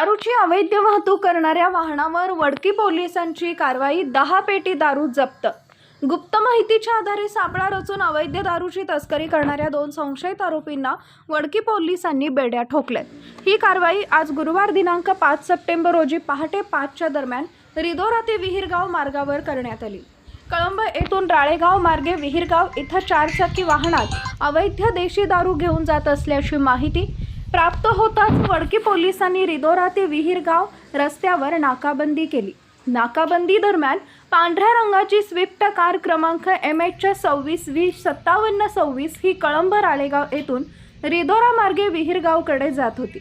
दारूची अवैध वाहतूक करणाऱ्या वाहनावर वडकी पोलिसांची कारवाई दहा पेटी दारू जप्त. गुप्त माहितीच्या आधारे सापळा रचून अवैध दारूची तस्करी करणाऱ्या दोन संशयित आरोपींना वडकी पोलिसांनी बेड्या ठोकल्यात. ही कारवाई आज गुरुवार दिनांक पाच सप्टेंबर रोजी पहाटे पाचच्या दरम्यान रिदोरा ते विहिरगाव मार्गावर करण्यात आली. कळंब येथून राळेगाव मार्गे विहिरगाव इथं चारचाकी वाहनात अवैध देशी दारू घेऊन जात असल्याची माहिती प्राप्त होताच वडकी पोलिसांनी रिदोरा ते विहिरगाव रस्त्यावर नाकाबंदी केली. नाकाबंदी दरम्यान पांढऱ्या रंगाची स्विफ्ट कार क्रमांक एम एचच्या सव्वीस वीस सत्तावन्न सव्वीस ही कळंब राळेगाव येथून रिदोरा मार्गे विहिरगावकडे जात होती.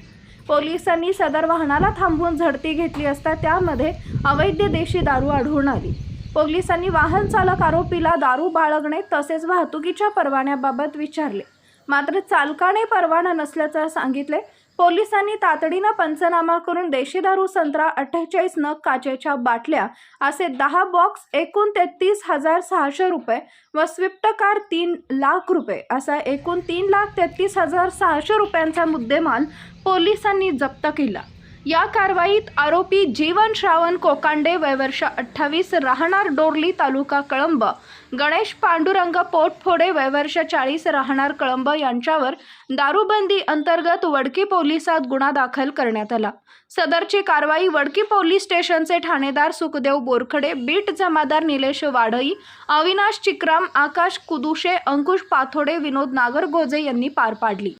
पोलिसांनी सदर वाहनाला थांबवून झडती घेतली असता त्यामध्ये अवैध देशी दारू आढळून आली. पोलिसांनी वाहन चालक आरोपीला दारू बाळगणे तसेच वाहतुकीच्या परवान्याबाबत विचारले. मात्र चालकाने परवाना नसल्याचं सांगितले. पोलिसांनी तातडीनं पंचनामा करून देशी दारू संत्रा अठ्ठेचाळीस नग काचेच्या बाटल्या असे दहा बॉक्स एकूण तेहतीस हजार सहाशे रुपये व स्विफ्ट कार तीन लाख रुपये असा एकूण तीन लाख तेहतीस हजार सहाशे रुपयांचा मुद्देमाल पोलिसांनी जप्त केला. या कारवाईत आरोपी जीवन श्रावण कोकांडे वयवर्ष अठ्ठावीस राहणार डोरली तालुका कळंब. गणेश पांडुरंग पोटफोडे वयवर्ष चाळीस राहणार कळंब यांच्यावर दारूबंदी अंतर्गत वडकी पोलिसात गुन्हा दाखल करण्यात आला. सदरची कारवाई वडकी पोलीस स्टेशनचे ठाणेदार सुखदेव बोरखडे बीट जमादार निलेश वाढई अविनाश चिक्राम आकाश कुदुशे अंकुश पाथोडे विनोद नागरगोजे यांनी पार पाडली.